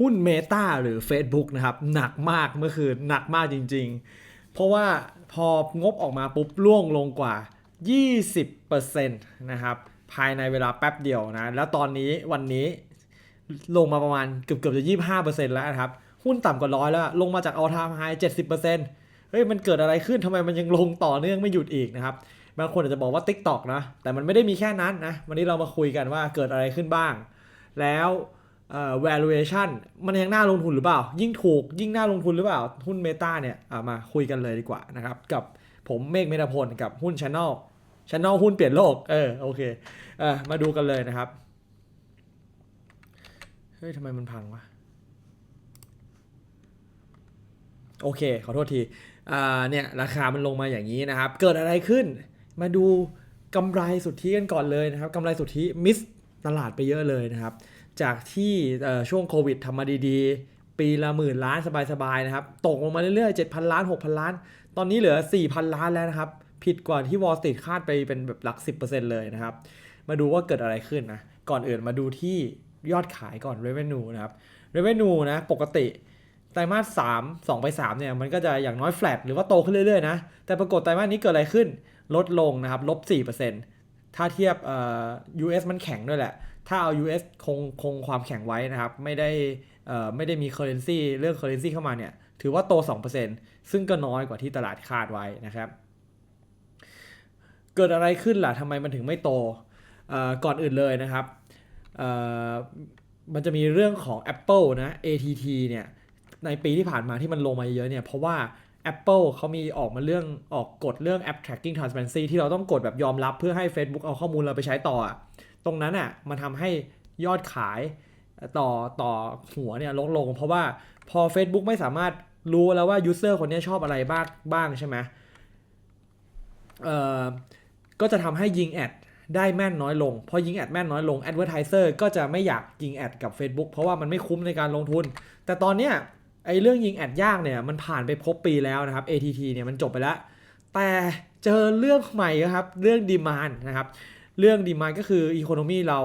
หุ้น Meta หรือ Facebook นะครับ หนักมากเมื่อคืนหนักมากจริง ๆ เพราะว่าพองบออกมาปุ๊บล่วงลงกว่า 20%นะครับ ภายในเวลาแป๊บเดียวนะ แล้วตอนนี้วันนี้ลงมาประมาณเกือบเกือบจะ 25%แล้วนะครับ หุ้นต่ำกว่าร้อยแล้ว ลงมาจากเอาทามไฮ70%เฮ้ยมันเกิดอะไรขึ้นทำไมมันยังลงต่อเนื่องไม่หยุดอีกนะครับบางคนอาจจะบอกว่า TikTok นะ แต่มันไม่ได้มีแค่นั้นนะ วันนี้เรามาคุยกันว่าเกิดอะไรขึ้นบ้าง แล้ว valuation มันยังน่าลงทุนหรือเปล่า ยิ่งถูกยิ่งน่าลงทุนหรือเปล่า หุ้น Meta เนี่ยอะมาคุยกันเลยดีกว่านะครับ กับผมเมฆเมธพลกับหุ้น Channel Channel หุ้นเปลี่ยนโลก เออโอเคเออมาดูกันเลยนะครับ เฮ้ยทำไมมันพังวะ โอเค ขอโทษทีอ่าเนี่ย ราคามันลงมาอย่างนี้นะครับ เกิดอะไรขึ้น มาดูกำไรสุทธิกันก่อนเลยนะครับกำไรสุทธิมิสตลาดไปเยอะเลยนะครับ จากที่ช่วงโควิดทำมาดีๆ ปีละหมื่นล้านสบายๆนะครับ ตกลงมาเรื่อยๆ 7,000 ล้าน 6,000 ล้าน ตอนนี้เหลือ 4,000 ล้านแล้วนะครับ ผิดกว่าที่วอลสตรีทคาดไปเป็นแบบหลัก 10%เลยนะครับ มาดูว่าเกิดอะไรขึ้นนะ ก่อนอื่นมาดูที่ยอดขายก่อน revenue นะครับ revenue นะปกติไตรมาส3 2ไป3เนี่ยมันก็จะอย่างน้อย flat หรือว่าโตขึ้นเรื่อยๆนะ แต่ปรากฏไตรมาสนี้เกิดอะไรขึ้น ลดลงนะครับลบ4% ถ้าเทียบเอ่อ US มันแข็งด้วยแหละ ถ้าเอา US คงคงความแข็งไว้นะครับ ไม่ได้เอ่อไม่ได้มี currency เรื่อง currency เข้ามาเนี่ย ถือว่าโต 2%ซึ่งก็น้อยกว่าที่ตลาดคาดไว้นะครับ เกิดอะไรขึ้นล่ะทำไมมันถึงไม่โตก่อนอื่นเลยนะครับมันจะมีเรื่องของ Apple นะ ATT เนี่ย ในปีที่ผ่านมาที่มันลงมาเยอะเนี่ย เพราะว่า Apple เขามีออกมาเรื่องออกกฎเรื่อง App Tracking Transparency ที่เราต้องกดแบบยอมรับเพื่อให้ Facebook เอาข้อมูลเราไปใช้ต่อ ตรงนั้นอะมันทำให้ยอดขายต่อต่อหัวเนี่ยลดลง เพราะว่าพอ Facebook ไม่สามารถรู้แล้วว่า User คนนี้ชอบอะไรบ้างบ้างใช่ไหมเอ่อก็จะทำให้ยิงแอดได้แม่นน้อยลง พอยิงแอดแม่นน้อยลง Advertiser ก็จะไม่อยากยิงแอดกับ Facebook เพราะว่ามันไม่คุ้มในการลงทุน แต่ตอนเนี้ย อ้เรื่องยิงแอดยากเนี่ยมันผ่านไปครบปีแล้วนะครับ ATT เนี่ยมันจบไปแล้ว แต่เจอเรื่องใหม่ครับเรื่องดีมานนะครับเรื่องดีมานก็คืออีโคโนมีเรา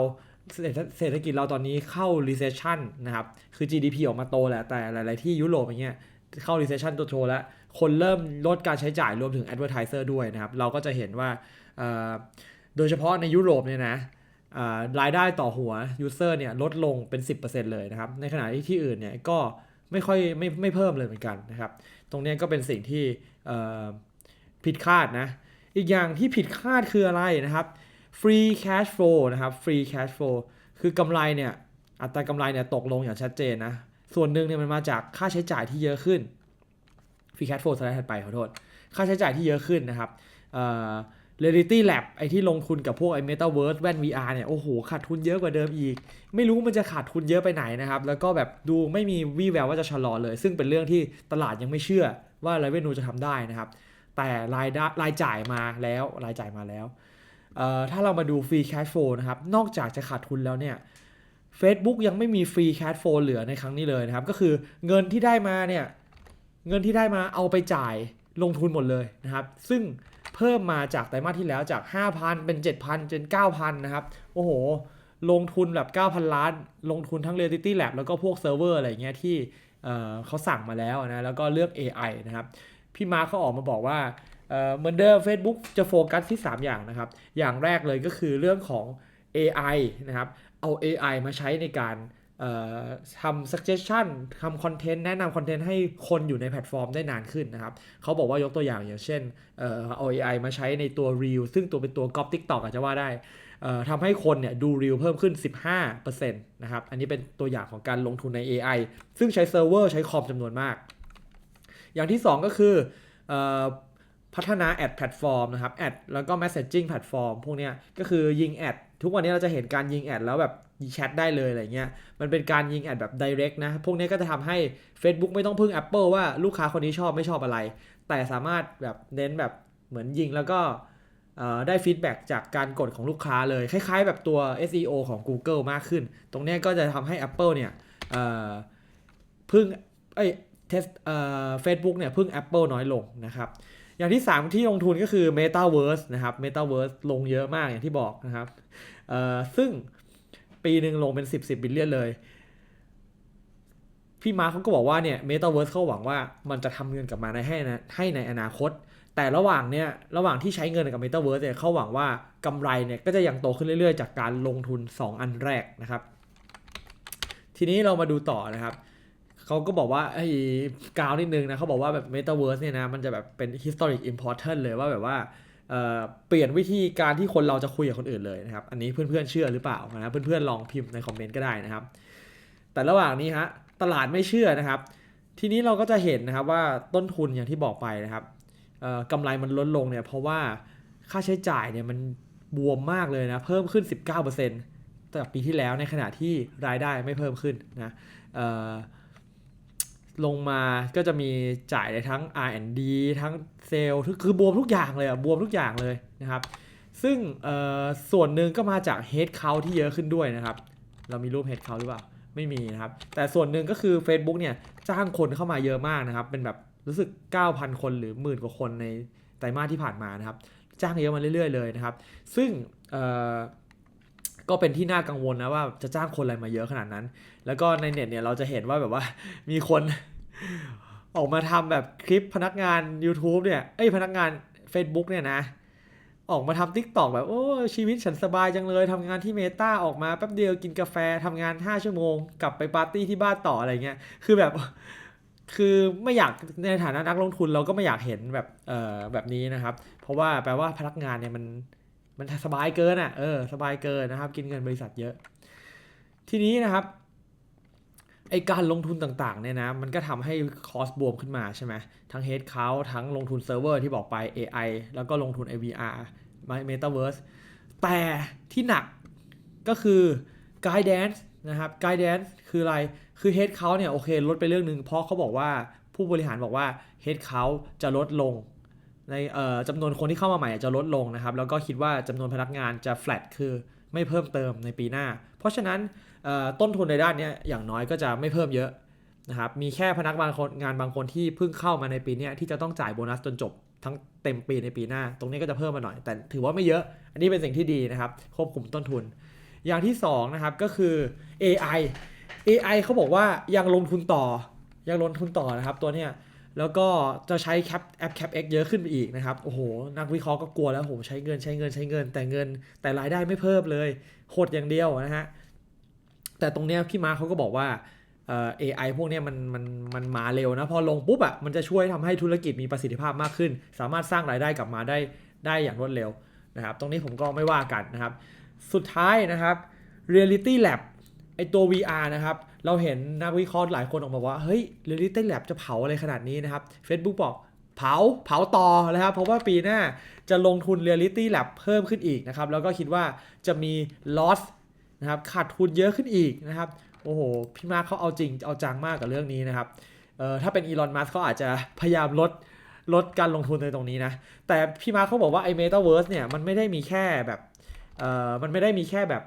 เศรษฐกิจเราตอนนี้เข้า recession นะครับคือ GDP ออกมาโตแหละแต่หลาย ๆ ที่ยุโรปอย่างเงี้ยเข้า recession ตัวโชแล้ว คนเริ่มลดการใช้จ่ายรวมถึง advertiser ด้วยนะครับ เราก็จะเห็นว่าโดยเฉพาะในยุโรปเนี่ยนะรายได้ต่อหัว user เนี่ยลดลงเป็น 10%เลยนะครับ ในขณะที่ที่อื่นเนี่ยก็ ไม่ค่อยไม่ไม่เพิ่มเลยเหมือนกันนะครับ ตรงนี้ก็เป็นสิ่งที่ผิดคาดนะ อีกอย่างที่ผิดคาดคืออะไรนะครับ free cash flow นะครับ free cash flow คือกำไรเนี่ยอัตรากำไรเนี่ยตกลงอย่างชัดเจนนะ ส่วนหนึ่งเนี่ยมันมาจากค่าใช้จ่ายที่เยอะขึ้น free cash flow สไลด์ถัดไปขอโทษ ค่าใช้จ่ายที่เยอะขึ้นนะครับ Reality Lab ไอที่ลงทุนกับพวกไอ Metaverse แว่น VR เนี่ย โอ้โห ขาดทุนเยอะกว่าเดิมอีก ไม่รู้มันจะขาดทุนเยอะไปไหนนะครับ แล้วก็แบบดูไม่มีวี่แววว่าจะชะลอเลย ซึ่งเป็นเรื่องที่ตลาดยังไม่เชื่อว่า Revenue จะทำได้นะครับ แต่รายได้รายจ่ายมาแล้วรายจ่ายมาแล้ว ถ้าเรามาดู Free Cash Flow นะครับ นอกจากจะขาดทุนแล้วเนี่ย Facebook ยังไม่มี Free Cash Flow เหลือในครั้งนี้เลยนะครับ ก็คือเงินที่ได้มาเนี่ย เงินที่ได้มาเอาไปจ่ายลงทุนหมดเลยนะครับ ซึ่ง เพิ่มมาจากไตรมาสที่แล้วจาก 5,000 เป็น 7,000เจน9,000 นะครับ โอ้โห ลงทุนแบบ 9,000 ล้าน ลงทุนทั้ง Reality Lab แล้วก็พวกเซิร์ฟเวอร์อะไรเงี้ยที่เอ่อเขาสั่งมาแล้วนะ แล้วก็เลือก AI นะครับ พี่มาร์เขาออกมาบอกว่าเอ่อเหมือนเดิม Facebook จะโฟกัสที่ 3 อย่างนะครับ อย่างแรกเลยก็คือเรื่องของ AI นะครับ เอา AI มาใช้ในการ ทำ suggestion ทำคอนเทนต์แนะนำคอนเทนต์ให้คนอยู่ในแพลตฟอร์มได้นานขึ้นนะครับ เขาบอกว่ายกตัวอย่างอย่างเช่นเอา AI มาใช้ในตัว Reel ซึ่งตัวเป็นตัวก๊อป TikTok อาจจะว่าได้ทำให้คนเนี่ยดู Reel เพิ่มขึ้น 15%นะครับ อันนี้เป็นตัวอย่างของการลงทุนใน AI ซึ่งใช้เซิร์ฟเวอร์ใช้คอมจำนวนมาก อย่างที่ 2 ก็คืออ พัฒนาแอดแพลตฟอร์มนะครับแอดแล้วก็ messaging แพลตฟอร์มพวกเนี้ยก็คือยิงแอดทุกวันนี้เราจะเห็นการยิงแอดแล้วแบบแชทได้เลยอะไรเงี้ยมันเป็นการยิงแอดแบบ direct นะ พวกนี้ก็จะทำให้ Facebook ไม่ต้องพึ่ง Apple ว่าลูกค้าคนนี้ชอบไม่ชอบอะไร แต่สามารถแบบเน้นแบบเหมือนยิงแล้วก็ได้ฟีดแบ็กจากการกดของลูกค้าเลย คล้ายๆ แบบตัว SEO ของ Google มากขึ้น ตรงนี้ก็จะทำให้ Apple เนี่ยพึ่งเอ้ยเทสเอ่อ Facebook เนี่ยพึ่ง Apple น้อยลงนะครับ อย่างที่ 3 ที่ลงทุนก็คือ Metaverse นะครับ Metaverse ลงเยอะมากอย่างที่บอกนะครับเอ่อซึ่งปีหนึ่งลงเป็น 10 10บิลเลียนเลย พี่มาร์คเขาก็บอกว่าเนี่ย Metaverse เขาหวังว่ามันจะทำเงินกลับมาในให้นะให้ในอนาคต แต่ระหว่างเนี่ยระหว่างที่ใช้เงินกับ Metaverse เนี่ยเขาหวังว่ากำไรเนี่ยก็จะยังโตขึ้นเรื่อยๆ จากการลงทุน 2 อันแรกนะครับ ทีนี้เรามาดูต่อนะครับ เขาก็บอกว่าไอ้กาวนิดนึงนะเขาบอกว่าแบบ Metaverse เนี่ยนะมันจะแบบเป็น historic important เลยว่าแบบว่าเเปลี่ยนวิธีการที่คนเราจะคุยกับคนอื่นเลยนะครับ อันนี้เพื่อนๆเชื่อหรือเปล่านะเพื่อนๆลองพิมพ์ในคอมเมนต์ก็ได้นะครับ แต่ระหว่างนี้ฮะตลาดไม่เชื่อนะครับ ทีนี้เราก็จะเห็นนะครับว่าต้นทุนอย่างที่บอกไปนะครับกำไรมันลดลงเนี่ยเพราะว่าค่าใช้จ่ายเนี่ยมันบวมมากเลยนะเพิ่มขึ้น 19%จากปีที่แล้วในขณะที่รายได้ไม่เพิ่มขึ้นนะเอ่อ ลงมาก็จะมีจ่ายในทั้ง R&D ทั้งเซลล์คือบวมทุกอย่างเลยอะบวมทุกอย่างเลยนะครับ ซึ่งส่วนหนึ่งก็มาจาก head count ที่เยอะขึ้นด้วยนะครับ เรามีรูป head count หรือเปล่า ไม่มีนะครับ แต่ส่วนหนึ่งก็คือ Facebook เนี่ยจ้างคนเข้ามาเยอะมากนะครับ เป็นแบบรู้สึก 9,000 คนหรือหมื่นกว่าคนในไตรมาสที่ผ่านมานะครับ จ้างเยอะมาเรื่อย ๆ เลยนะครับ ซึ่งอ ก็เป็นที่น่ากังวลนะว่าจะจ้างคนอะไรมาเยอะขนาดนั้น แล้วก็ในเน็ตเนี่ยเราจะเห็นว่าแบบว่ามีคนออกมาทำแบบคลิปพนักงาน YouTube เนี่ย เอ้ยพนักงาน Facebook เนี่ยนะ ออกมาทำ t ิ k t o k แบบ โอ้ชีวิตฉันสบายจังเลยทำงานที่เมตาออกมาแป๊บเดียวกินกาแฟทำงาน 5 ชั่วโมง กลับไปปาร์ตี้ที่บ้านต่ออะไรเงี้ย คือแบบ คือไม่อยากในฐานะนักลงทุนเราก็ไม่อยากเห็นแบบ เอ่อแบบนี้นะครับ เพราะว่าแปลว่าพนักงานเนี่ยมัน มันสบายเกินอะเออสบายเกินนะครับ กินเงินบริษัทเยอะ ทีนี้นะครับไอการลงทุนต่างๆเนี่ยนะมันก็ทำให้คอสบวมขึ้นมาใช่ไหมทั้ง head count ทั้งลงทุนเซิร์ฟเวอร์ที่บอกไป AI แล้วก็ลงทุน AVR Metaverse แต่ที่หนักก็คือ Guidance นะครับ Guidance คืออะไรคือ head count เนี่ยโอเคลดไปเรื่องหนึ่งเพราะเขาบอกว่าผู้บริหารบอกว่า head count จะลดลง ในเอ่อจำนวนคนที่เข้ามาใหม่จะลดลงนะครับ แล้วก็คิดว่าจำนวนพนักงานจะ flat คือไม่เพิ่มเติมในปีหน้า เพราะฉะนั้นต้นทุนในด้านนี้อย่างน้อยก็จะไม่เพิ่มเยอะนะครับ มีแค่พนักงานคนงานบางคนที่เพิ่งเข้ามาในปีนี้ที่จะต้องจ่ายโบนัสจนจบทั้งเต็มปีในปีหน้า ตรงนี้ก็จะเพิ่มมาหน่อย แต่ถือว่าไม่เยอะ อันนี้เป็นสิ่งที่ดีนะครับ ควบคุมต้นทุน อย่างที่สองนะครับก็คือ AI AI เขาบอกว่ายังลงทุนต่อยังลงทุนต่อนะครับตัวเนี้ย แล้วก็จะใช้แคปแอป Cap X เยอะขึ้นไปอีกนะครับ โอ้โห นักวิเคราะห์ก็กลัวแล้วโหใช้เงินใช้เงินใช้เงิน แต่เงินแต่รายได้ไม่เพิ่มเลยหดอย่างเดียวนะฮะ แต่ตรงเนี้ยพี่มาเขาก็บอกว่าเอ่อพวกเนี้ยมันมันมันมาเร็วนะ พอลงปุ๊บอะ่ะมันจะช่วยทำให้ธุรกิจมีประสิทธิภาพมากขึ้น สามารถสร้างรายได้กลับมาได้ได้อย่างรวดเร็วนะครับ ตรงนี้ผมก็ไม่ว่ากันนะครับ สุดท้ายนะครับ Reality Lab ไอตัว VR นะครับ เราเห็นนักวิเคราะห์หลายคนออกมาว่า เฮ้ย Reality Lab จะเผาอะไรขนาดนี้นะครับ Facebook บอกเผาเผาต่อนะครับ เพราะว่าปีหน้าจะลงทุน Reality Lab เพิ่มขึ้นอีกนะครับ แล้วก็คิดว่าจะมี loss นะครับขาดทุนเยอะขึ้นอีกนะครับ โอ้โห พี่มาร์คเขาเอาจริงเอาจังมากกับเรื่องนี้นะครับเอ่อถ้าเป็นอีลอนมัสเขาอาจจะพยายามลดลดการลงทุนในตรงนี้นะ แต่พี่มาร์คเขาบอกว่าไอ้ Metaverse เนี่ยมันไม่ได้มีแค่แบบเอ่อมันไม่ได้มีแค่แบบ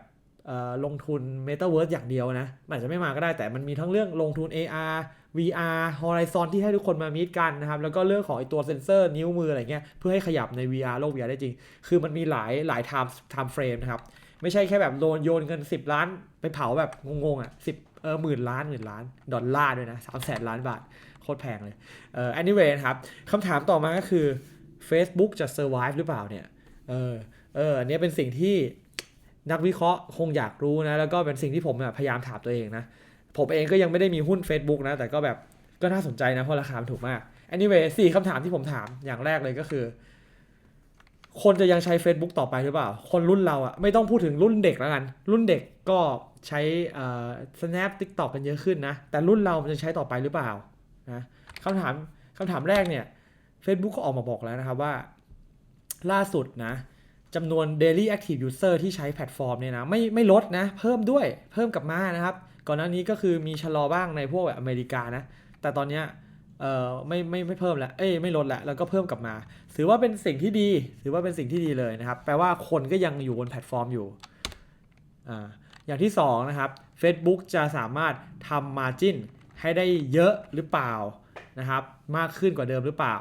ลงทุน Metaverse อย่างเดียวนะมันอาจจะไม่มาก็ได้แต่มันมีทั้งเรื่องลงทุน AR VR Horizon ที่ให้ทุกคนมามีดกันนะครับ แล้วก็เรื่องของไอตัวเซ็นเซอร์นิ้วมืออะไรเงี้ยเพื่อให้ขยับใน VR โลก VR ได้จริง คือมันมีหลายหลาย time time frame นะครับ ไม่ใช่แค่แบบโดนโยนเงิน 10 ล้าน ไปเผาแบบงงๆอะสิบเออหมื่นล้านหมื่นล้าน ดอลลาร์ด้วยนะสามแสนล้านบาท โคตรแพงเลยเอ่อ anyway นะครับคำถามต่อมาก็คือ Facebook จะ survive หรือเปล่าเนี่ยเออเอออันนี้เป็นสิ่งที่ นักวิเคราะห์คงอยากรู้นะ แล้วก็เป็นสิ่งที่ผมอะพยายามถามตัวเองนะ ผมเองก็ยังไม่ได้มีหุ้น Facebook นะ แต่ก็แบบก็น่าสนใจนะ เพราะราคาถูกมาก anyway สี่คำถามที่ผมถามอย่างแรกเลยก็คือ คนจะยังใช้ Facebook ต่อไปหรือเปล่า คนรุ่นเราอะไม่ต้องพูดถึงรุ่นเด็กแล้วกัน รุ่นเด็กก็ใช้เอ่อ Snap TikTok กันเยอะขึ้นนะ แต่รุ่นเรามันจะใช้ต่อไปหรือเปล่านะคำถามคำถามแรกเนี่ย Facebook ก็ออกมาบอกแล้วนะครับว่า ล่าสุดนะ จำนวน daily active user ที่ใช้แพลตฟอร์มเนี่ยนะไม่ไม่ลดนะ เพิ่มด้วยเพิ่มกลับมานะครับ ก่อนหน้านี้ก็คือมีชะลอบ้างในพวกแบบอเมริกานะ แต่ตอนเนี้ยเอ่อไม่ไม่ไม่เพิ่มแล้วเอ้ยไม่ลดแล้วแล้วก็เพิ่มกลับมา ถือว่าเป็นสิ่งที่ดีถือว่าเป็นสิ่งที่ดีเลยนะครับ แปลว่าคนก็ยังอยู่บนแพลตฟอร์มอยู่อ่าอย่างที่สองนะครับ Facebook จะสามารถทำ margin ให้ได้เยอะหรือเปล่านะครับ มากขึ้นกว่าเดิมหรือเปล่า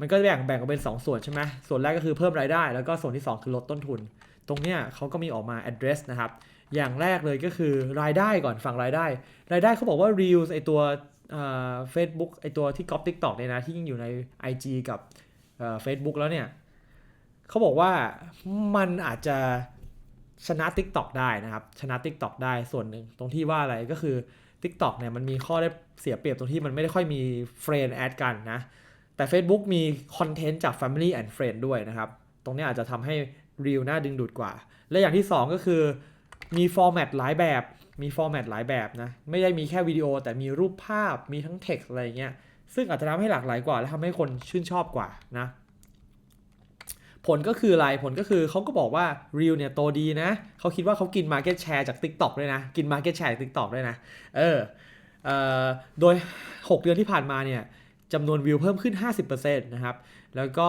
มันก็แบ่งแบ่งออกเป็น 2 ส่วนใช่ไหมส่วนแรกก็คือเพิ่มรายได้ แล้วก็ส่วนที่ 2 คือลดต้นทุน ตรงเนี้ยเขาก็มีออกมา address นะครับ อย่างแรกเลยก็คือรายได้ก่อนฝั่งรายได้ รายได้เขาบอกว่า Reels ไอตัวเฟซบุ๊กไอตัวที่ก๊อป TikTok เนี่ยนะที่ยิ่งอยู่ใน IG กับเฟซบุ๊กแล้วเนี่ยเขาบอกว่ามันอาจจะชนะ TikTok ได้นะครับ ชนะ TikTok ได้ส่วนหนึ่งตรงที่ว่าอะไรก็คือ TikTok เนี่ยมันมีข้อได้เสียเปรียบตรงที่มันไม่ได้ค่อยมีเฟรนแอดกันนะ แต่ Facebook มีคอนเทนต์จาก Family and Friend ด้วยนะครับ ตรงนี้อาจจะทำให้ Reel น่าดึงดูดกว่า และอย่างที่ 2 ก็คือมีฟอร์แมตหลายแบบมีฟอร์แมตหลายแบบนะ ไม่ได้มีแค่วิดีโอแต่มีรูปภาพมีทั้ง text อะไรเงี้ยซึ่งอาจจะทำให้หลากหลายกว่า และทำให้คนชื่นชอบกว่านะผลก็คืออะไร ผลก็คือเขาก็บอกว่า Reel เนี่ยโตดีนะ เขาคิดว่าเขากิน Market Share จาก TikTok ด้วยนะ กิน Market Share จาก TikTok ด้วยนะ เออเออโดย 6 เดือนที่ผ่านมาเนี่ย จำนวนวิวเพิ่มขึ้น 50%นะครับ แล้วก็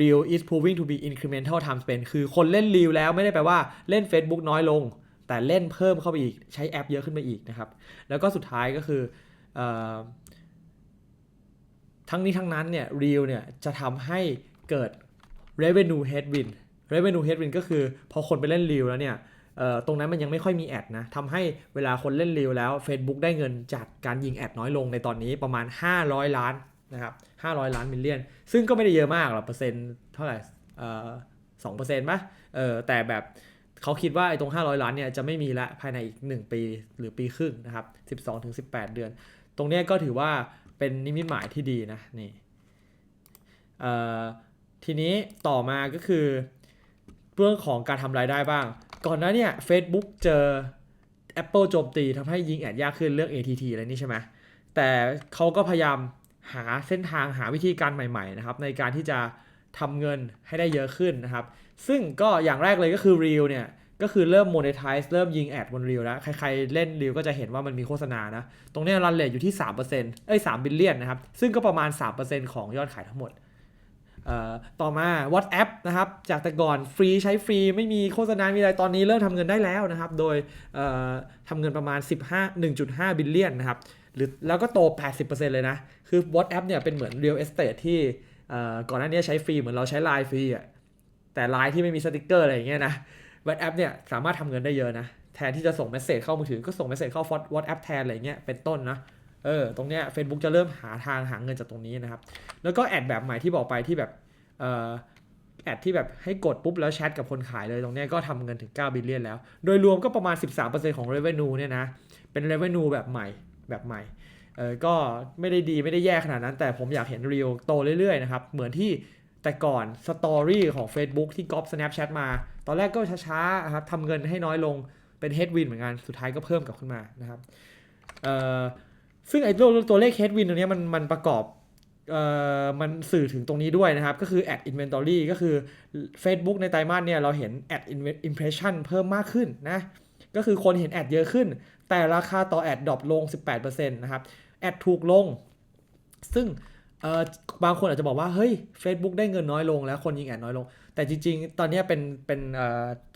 Reel is proving to be incremental time spent คือคนเล่น Reel แล้วไม่ได้แปลว่าเล่น Facebook น้อยลง แต่เล่นเพิ่มเข้าไปอีก ใช้แอปเยอะขึ้นไปอีกนะครับ แล้วก็สุดท้ายก็คืออทั้งนี้ทั้งนั้นเนี่ย Reel เนี่ยจะทำให้เกิด revenue headwind revenue headwind ก็คือพอคนไปเล่น Reel แล้วเนี่ย ตรงนั้นมันยังไม่ค่อยมีแอดนะทำให้เวลาคนเล่น Reel แล้ว Facebook ได้เงินจากการยิงแอดน้อยลงในตอนนี้ประมาณ 500 ล้านนะครับ500 ล้านมิลเลียน ซึ่งก็ไม่ได้เยอะมากหรอกเปอร์เซ็นต์เท่าไหร่สองเปอร์เซ็นต์ป่ะเออแต่แบบเขาคิดว่าไอ้ตรง 500 ล้านเนี่ยจะไม่มีละภายในอีก 1 ปีหรือปีครึ่งนะครับ 12-18 เดือน ตรงนี้ก็ถือว่าเป็นนิมิตหมายที่ดีนะนี่ทีนี้ต่อมาก็คือ เรื่องของการทำรายได้บ้าง ก่อนหน้าเนี่ย Facebook เจอ Apple โจมตีทำให้ยิงแอดยากขึ้นเรื่อง ATT อะไรนี่ใช่ไหมแต่เขาก็พยายามหาเส้นทางหาวิธีการใหม่ๆนะครับในการที่จะทำเงินให้ได้เยอะขึ้นนะครับ ซึ่งก็อย่างแรกเลยก็คือ Reel เนี่ยก็คือเริ่ม monetize เริ่มยิงแอดบน Reel แล้ว ใครๆ เล่น Reel ก็จะเห็นว่ามันมีโฆษณานะ ตรงนี้รันเลทอยู่ที่ 3%เอ้ย3บิลเลียนนะครับ ซึ่งก็ประมาณ 3%ของยอดขายทั้งหมด ต่อมา WhatsApp นะครับ จากแต่ก่อนฟรีใช้ฟรีไม่มีโฆษณา มีอะไร ตอนนี้เริ่มทำเงินได้แล้วนะครับ โดยทำเงินประมาณ 15 1.5 บิลเลียนนะครับ หรือแล้วก็โต 80%เลยนะ คือ WhatsApp เนี่ยเป็นเหมือน real estate ที่ก่อนหน้านี้ใช้ฟรีเหมือนเราใช้ไลน์ฟรีอะแต่ไลน์ที่ไม่มีสติกเกอร์อะไรอย่างเงี้ยนะ WhatsApp เนี่ยสามารถทำเงินได้เยอะนะ แทนที่จะส่งเมสเซจเข้ามือถือก็ส่งเมสเซจเข้า WhatsApp แทนอะไรเงี้ย เป็นต้นนะ เออตรงเนี้ย Facebook จะเริ่มหาทางหาเงินจากตรงนี้นะครับ แล้วก็แอดแบบใหม่ที่บอกไปที่แบบเอ่อแอดที่แบบให้กดปุ๊บแล้วแชทกับคนขายเลยตรงเนี้ยก็ทำเงินถึง 9 บิลเลียนแล้ว โดยรวมก็ประมาณ 13%ของ revenue เนี่ยนะ เป็น revenue แบบใหม่แบบใหม่เออก็ไม่ได้ดีไม่ได้แย่ขนาดนั้น แต่ผมอยากเห็น Reel โตเรื่อยๆนะครับ เหมือนที่แต่ก่อน Story ของ Facebook ที่ก๊อป Snapchat มา ตอนแรกก็ช้าๆนะครับทำเงินให้น้อยลงเป็น headwind เหมือนกัน สุดท้ายก็เพิ่มกลับขึ้นมานะครับเอ่อ ซึ่งไอ้ตัวตัวเลข headwind ตรงนี้มันมันประกอบเอ่อมันสื่อถึงตรงนี้ด้วยนะครับ ก็คือ ad inventory ก็คือ Facebook ในไตรมาสเนี่ยเราเห็น ad impression เพิ่มมากขึ้นนะ ก็คือคนเห็นแอดเยอะขึ้น แต่ราคาต่อแอดดรอปลง 18%นะครับแอดถูกลง ซึ่งบางคนอาจจะบอกว่า เฮ้ย Facebook ได้เงินน้อยลงแล้วคนยิงแอดน้อยลง แต่จริง ๆ ตอนนี้เป็นเป็น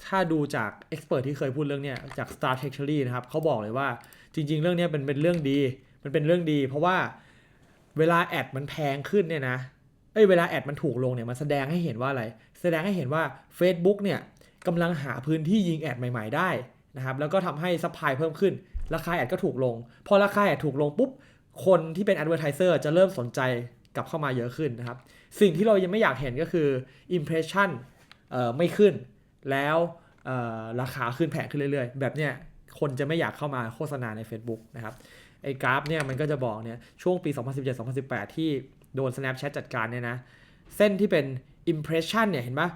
ถ้าดูจากเอ็กซ์เพรสที่เคยพูดเรื่องเนี้ยจาก Star t e c h u r y นะครับเขาบอกเลยว่าจริง ๆ เรื่องเนี้ยเป็นเป็นเรื่องดี มันเป็นเรื่องดี เพราะว่าเวลาแอดมันแพงขึ้นเนี่ยนะเอ้ยเวลาแอดมันถูกลงเนี่ยมันแสดงให้เห็นว่าอะไร แสดงให้เห็นว่า Facebook เนี่ยกำลังหาพื้นที่ยิงแอดใหม่ ๆ ได้นะครับแล้วก็ทำให้ซัพพลายเพิ่มขึ้น ราคาแอดก็ถูกลง พอราคาแอดถูกลงปุ๊บ คนที่เป็น advertiser จะเริ่มสนใจกลับเข้ามาเยอะขึ้นนะครับ สิ่งที่เรายังไม่อยากเห็นก็คือ impression เอ่อไม่ขึ้น แล้วราคาขึ้นแพงขึ้นเรื่อยๆ แบบเนี้ยคนจะไม่อยากเข้ามาโฆษณาใน Facebook นะครับ ไอ้กราฟเนี่ยมันก็จะบอกเนี่ยช่วงปี 2017-2018 ที่โดน Snapchat จัดการเนี่ยนะ เส้นที่เป็น impression เนี่ยเห็นปะ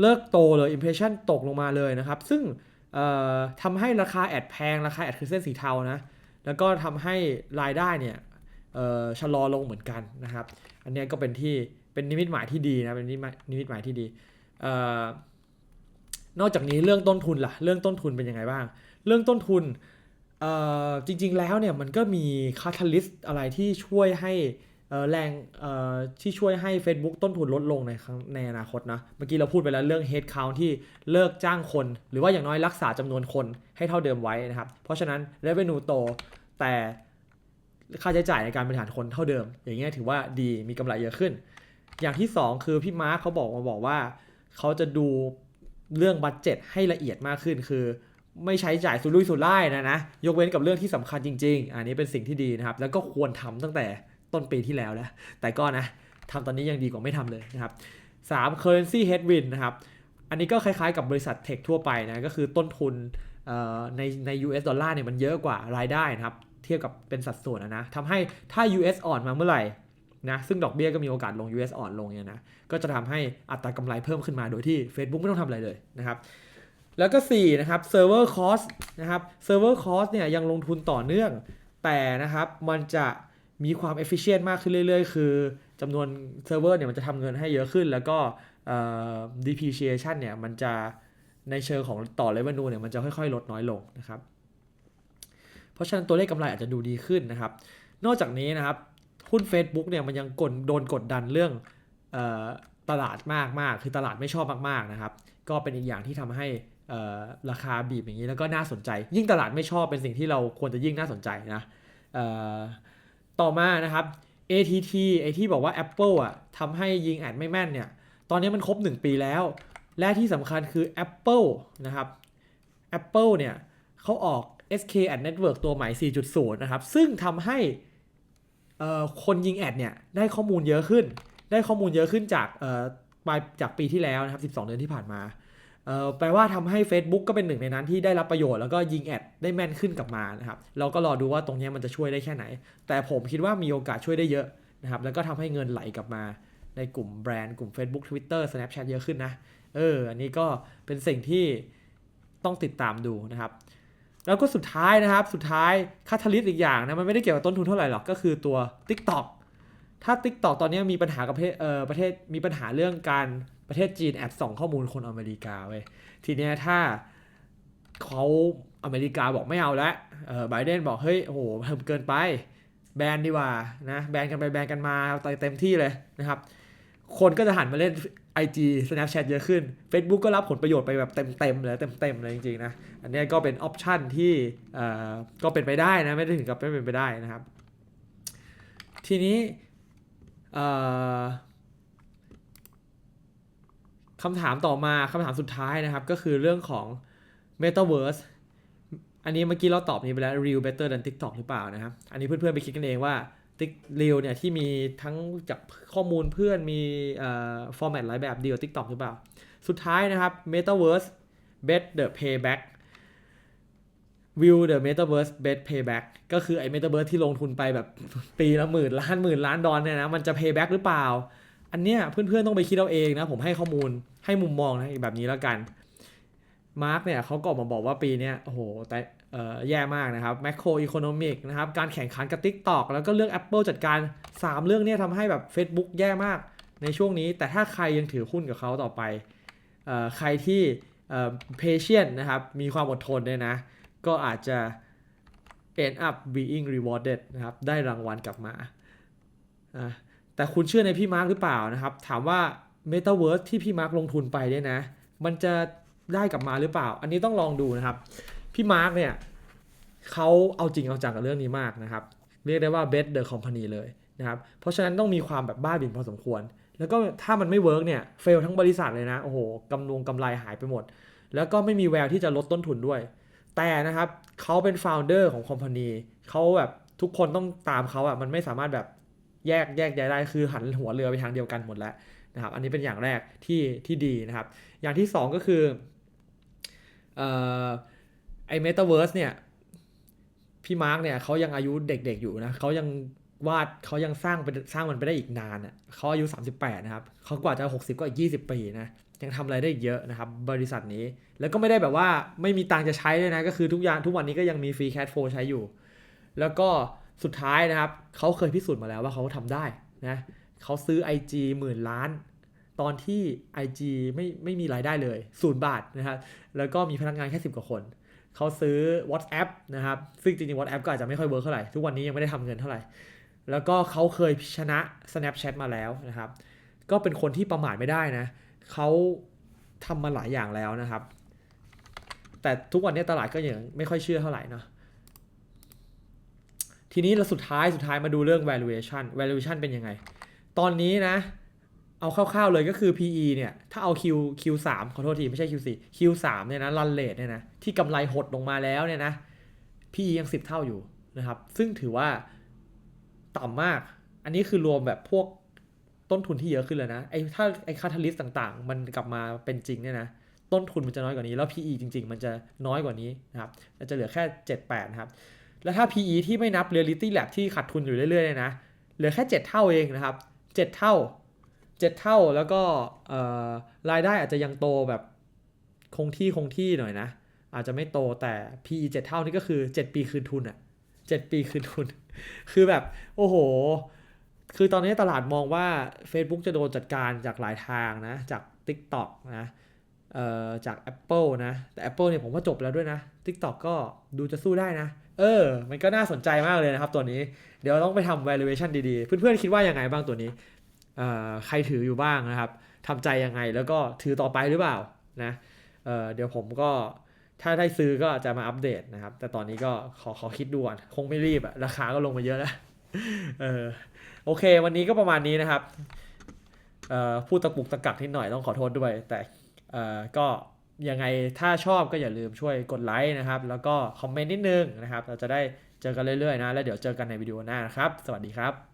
เลิกโตเลย impression ตกลงมาเลยนะครับ ซึ่งทำให้ราคาแอดแพง ราคาแอดคือเส้นสีเทานะ แล้วก็ทำให้รายได้เนี่ยชะลอลงเหมือนกันนะครับ อันนี้ก็เป็นที่เป็นนิมิตหมายที่ดีนะเป็นนิมิตหมายนิมิตหมายที่ดีนอกจากนี้เรื่องต้นทุนล่ะ เรื่องต้นทุนเป็นยังไงบ้าง เรื่องต้นทุน จริงๆแล้วเนี่ยมันก็มีคาทาลิสต์อะไรที่ช่วยให้แรงที่ช่วยให้ Facebook ต้นทุนลดลงในในอนาคตนะ เมื่อกี้เราพูดไปแล้วเรื่อง head count ที่เลิกจ้างคน หรือว่าอย่างน้อยรักษาจำนวนคนให้เท่าเดิมไว้นะครับ เพราะฉะนั้น revenue โตแต่ค่าใช้จ่ายในการบริหารคนเท่าเดิม อย่างเงี้ยถือว่าดีมีกำไรเยอะขึ้น อย่างที่ 2 คือพี่มาร์คเขาบอกมาบอกว่า เขาจะดูเรื่องบัตเจ็ตให้ละเอียดมากขึ้นคือ ไม่ใช้จ่ายสุรุ่ยสุร่ายนะนะ ยกเว้นกับเรื่องที่สำคัญจริง ๆ อันนี้เป็นสิ่งที่ดีนะครับ แล้วก็ควรทำตั้งแต่ต้นปีที่แล้วแล้ว แต่ก็นะทำตอนนี้ยังดีกว่าไม่ทำเลยนะครับ3 currency headwind นะครับ อันนี้ก็คล้ายๆกับบริษัทเทคทั่วไปนะ ก็คือต้นทุนในใน US ดอลลาร์เนี่ยมันเยอะกว่ารายได้นะครับ เทียบกับเป็นสัดส่วนนะนะทำให้ถ้า US อ่อนมาเมื่อไหร่นะ ซึ่งดอกเบี้ยก็มีโอกาสลง US อ่อนลงเนี่ยนะ ก็จะทำให้อัตรากำไรเพิ่มขึ้นมาโดยที่ Facebook ไม่ต้องทำอะไรเลยนะครับ แล้วก็ 4 นะครับ server cost นะครับ server cost เนี่ยยังลงทุนต่อเนื่อง แต่นะครับมันจะมีความ efficient มากขึ้นเรื่อยๆ คือจำนวนเซิร์ฟเวอร์เนี่ยมันจะทำเงินให้เยอะขึ้น แล้วก็ depreciation เนี่ยมันจะในเชิงของต่อ revenue เนี่ยมันจะค่อยๆ ลดน้อยลงนะครับ เพราะฉะนั้นตัวเลขกำไรอาจจะดูดีขึ้นนะครับ นอกจากนี้นะครับหุ้น Facebook เนี่ยมันยังกดโดนกดดันเรื่องออตลาดมากๆ คือตลาดไม่ชอบมากๆนะครับ ก็เป็นอีกอย่างที่ทำให้ ราคาบีบอย่างนี้แล้วก็น่าสนใจ ยิ่งตลาดไม่ชอบเป็นสิ่งที่เราควรจะยิ่งน่าสนใจนะต่อมานะครับ ATT ไอที่บอกว่า Apple อะทำให้ยิงแอดไม่แม่นเนี่ย ตอนนี้มันครบ 1 ปีแล้ว และที่สำคัญคือ Apple นะครับ Apple เนี่ยเขาออก SK Ad Network ตัวใหม่ 4.0 นะครับ ซึ่งทำให้คนยิงแอดเนี่ยได้ข้อมูลเยอะขึ้น ได้ข้อมูลเยอะขึ้นจากปลายจากปีที่แล้วนะครับ 12 เดือนที่ผ่านมา แปลว่าทำให้ Facebook ก็เป็นหนึ่งในนั้นที่ได้รับประโยชน์แล้วก็ยิงแอดได้แม่นขึ้นกลับมานะครับเราก็รอดูว่าตรงนี้มันจะช่วยได้แค่ไหน แต่ผมคิดว่ามีโอกาสช่วยได้เยอะนะครับแล้วก็ทำให้เงินไหลกลับมาในกลุ่มแบรนด์กลุ่ม Facebook Twitter Snapchat เยอะขึ้นนะเอออันนี้ก็เป็นสิ่งที่ต้องติดตามดูนะครับ แล้วก็สุดท้ายนะครับสุดท้ายคาทาลิสอีกอย่างนะมันไม่ได้เกี่ยวกับต้นทุนเท่าไหร่หรอกก็คือตัว TikTok ถ้า TikTok ตอนนี้มีปัญหากับประเทศเอ่อประเทศมีปัญหาเรื่องการ ประเทศจีนแอบส่องข้อมูลคนอเมริกาเว้ยทีเนี้ยถ้าเขาอเมริกาบอกไม่เอาแล้วเออไบเดนบอกเฮ้ยโอ้โหทำเกินไป แบนดีกว่านะแบนกันไปแบนกันมาเต็มที่เลยนะครับ คนก็จะหันมาเล่น IG Snapchat เยอะขึ้น Facebook ก็รับผลประโยชน์ไปแบบเต็มๆเลยเต็มๆเลยจริงๆนะอันนี้ก็เป็นออปชันที่เอ่อก็เป็นไปได้นะไม่ได้ถึงกับไม่เป็นไปได้นะครับ ทีนี้เอ่อ คำถามต่อมาคำถามสุดท้ายนะครับ ก็คือเรื่องของ Metaverse อันนี้เมื่อกี้เราตอบนี้ไปแล้ว Real better than TikTok หรือเปล่านะครับ อันนี้เพื่อนๆไปคิดกันเองว่าติ๊ก Real เนี่ยที่มีทั้งจากข้อมูลเพื่อนมีเอ่อ format หลายแบบเดียว TikTok หรือเปล่า สุดท้ายนะครับ Metaverse bet the payback view the Metaverse bet payback ก็คือไอ้ Metaverse ที่ลงทุนไปแบบปีละหมื่นล้านหมื่นล้านดอลเนี่ยนะมันจะ payback หรือเปล่า อันเนี้ยเพื่อนๆต้องไปคิดเอาเองนะผมให้ข้อมูลให้มุมมองนะแบบนี้แล้วกันมาร์กเนี่ยเขาก็ออกมาบอกว่าปีเนี้ยโอ้โหแต่แย่มากนะครับ macro economic นะครับการแข่งขันกับ TikTok แล้วก็เรื่อง Apple จัดการ 3 เรื่องเนี้ทำให้แบบ Facebook แย่มากในช่วงนี้ แต่ถ้าใครยังถือหุ้นกับเขาต่อไปอใครที่เอ่อ patient นะครับมีความอดทนเนี่ยนะ ก็อาจจะ end up being rewarded นะครับได้รางวัลกลับมาอะ แต่คุณเชื่อในพี่มาร์กหรือเปล่านะครับ ถามว่า Metaverse ที่พี่มาร์กลงทุนไปเนี่ยนะ มันจะได้กลับมาหรือเปล่า อันนี้ต้องลองดูนะครับ พี่มาร์กเนี่ยเขาเอาจริงเอาจังกับเรื่องนี้มากนะครับ เรียกได้ว่า bet the company เลยนะครับ เพราะฉะนั้นต้องมีความแบบบ้าบิ่นพอสมควร แล้วก็ถ้ามันไม่เวิร์กเนี่ยเฟลทั้งบริษัทเลยนะ โอ้โหกำลงกำไรหายไปหมด แล้วก็ไม่มีแววที่จะลดต้นทุนด้วย แต่นะครับเขาเป็น founder ของคอมพานีเขาแบบทุกคนต้องตามเขาอะมันไม่สามารถแบบ แยกแยกแยได้คือหันหัวเรือไปทางเดียวกันหมดแล้วนะครับ อันนี้เป็นอย่างแรกที่ที่ดีนะครับ อย่างที่สองก็คือเอ่อไอ้ Metaverse เนี่ยพี่มาร์กเนี่ยเขายังอายุเด็กๆอยู่นะเขายังวาดเขายังสร้างเป็นสร้างมันไปได้อีกนานอะเขาอายุ 38 นะครับเขากว่าจะ 60 ก็อีก 20 ปีนะยังทำอะไรได้อีกเยอะนะครับ บริษัทนี้แล้วก็ไม่ได้แบบว่าไม่มีตังค์จะใช้เลยนะ ก็คือทุกอย่างทุกวันนี้ก็ยังมีฟรีแคชโฟใช้อยู่ แล้วก็ สุดท้ายนะครับเขาเคยพิสูจน์มาแล้วว่าเขาทำได้นะเขาซื้อ IG หมื่นล้าน ตอนที่ IG ไม่ไม่มีรายได้เลยศูนย์บาทนะครับแล้วก็มีพนักงานแค่ 10 กว่าคน เขาซื้อ WhatsApp นะครับ ซึ่งจริงๆ WhatsApp ก็อาจจะไม่ค่อยเวิร์กเท่าไหร่ ทุกวันนี้ยังไม่ได้ทำเงินเท่าไหร่ แล้วก็เขาเคยชนะ Snapchat มาแล้วนะครับ ก็เป็นคนที่ประมาทไม่ได้นะ เขาทำมาหลายอย่างแล้วนะครับ แต่ทุกวันนี้ตลาดก็ยังไม่ค่อยเชื่อเท่าไหร่เนาะ ทีนี้เราสุดท้ายสุดท้ายมาดูเรื่อง valuation valuation เป็นยังไง ตอนนี้นะ เอาคร่าวๆเลยก็คือ PE เนี่ย ถ้าเอา Q Q3 ขอโทษที ไม่ใช่ Q4 Q3 เนี่ยนะรันเลทเนี่ยนะ ที่กำไรหดลงมาแล้วเนี่ยนะ PE ยัง 10 เท่าอยู่นะครับ ซึ่งถือว่าต่ำมาก อันนี้คือรวมแบบพวกต้นทุนที่เยอะขึ้นเลยนะ ไอ้ถ้าไอ้คาทาลิสต่างๆ มันกลับมาเป็นจริงเนี่ยนะ ต้นทุนมันจะน้อยกว่านี้ แล้ว PE จริง ๆ มันจะน้อยกว่านี้นะครับ จะเหลือแค่ 7-8นะครับ แล้วถ้า PE ที่ไม่นับ Reality Lab ที่ขาดทุนอยู่เรื่อยๆเนี่ยนะเหลือแค่ 7 เท่าเองนะครับ 7 เท่า 7 เท่าแล้วก็รายได้อาจจะยังโตแบบคงที่คงที่หน่อยนะ อาจจะไม่โตแต่ PE 7 เท่านี่ก็คือ 7 ปีคืนทุนอะ7ปีคืนทุน คือแบบโอ้โห คือตอนนี้ตลาดมองว่า Facebook จะโดนจัดการจากหลายทางนะ จาก TikTok นะจาก Apple นะ แต่ Apple เนี่ยผมว่าจบแล้วด้วยนะ TikTok ก็ดูจะสู้ได้นะ เออ มันก็น่าสนใจมากเลยนะครับตัวนี้ เดี๋ยวต้องไปทำ valuation ดีๆ เพื่อนๆ คิดว่ายังไงบ้างตัวนี้เอ่อใครถืออยู่บ้างนะครับทำใจยังไงแล้วก็ถือต่อไปหรือเปล่านะเออเดี๋ยวผมก็ถ้าได้ซื้อก็จะมาอัปเดตนะครับ แต่ตอนนี้ก็ขอขอคิดดูก่อน คงไม่รีบอะราคาก็ลงมาเยอะแล้วเออโอเค วันนี้ก็ประมาณนี้นะครับเอ่อพูดตะปุกตะกักนิดหน่อยต้องขอโทษด้วย แต่เอ่อก็ ยังไงถ้าชอบก็อย่าลืมช่วยกดไลค์นะครับ แล้วก็คอมเมนต์นิดนึงนะครับ เราจะได้เจอกันเรื่อยๆนะ แล้วเดี๋ยวเจอกันในวิดีโอหน้านะครับ สวัสดีครับ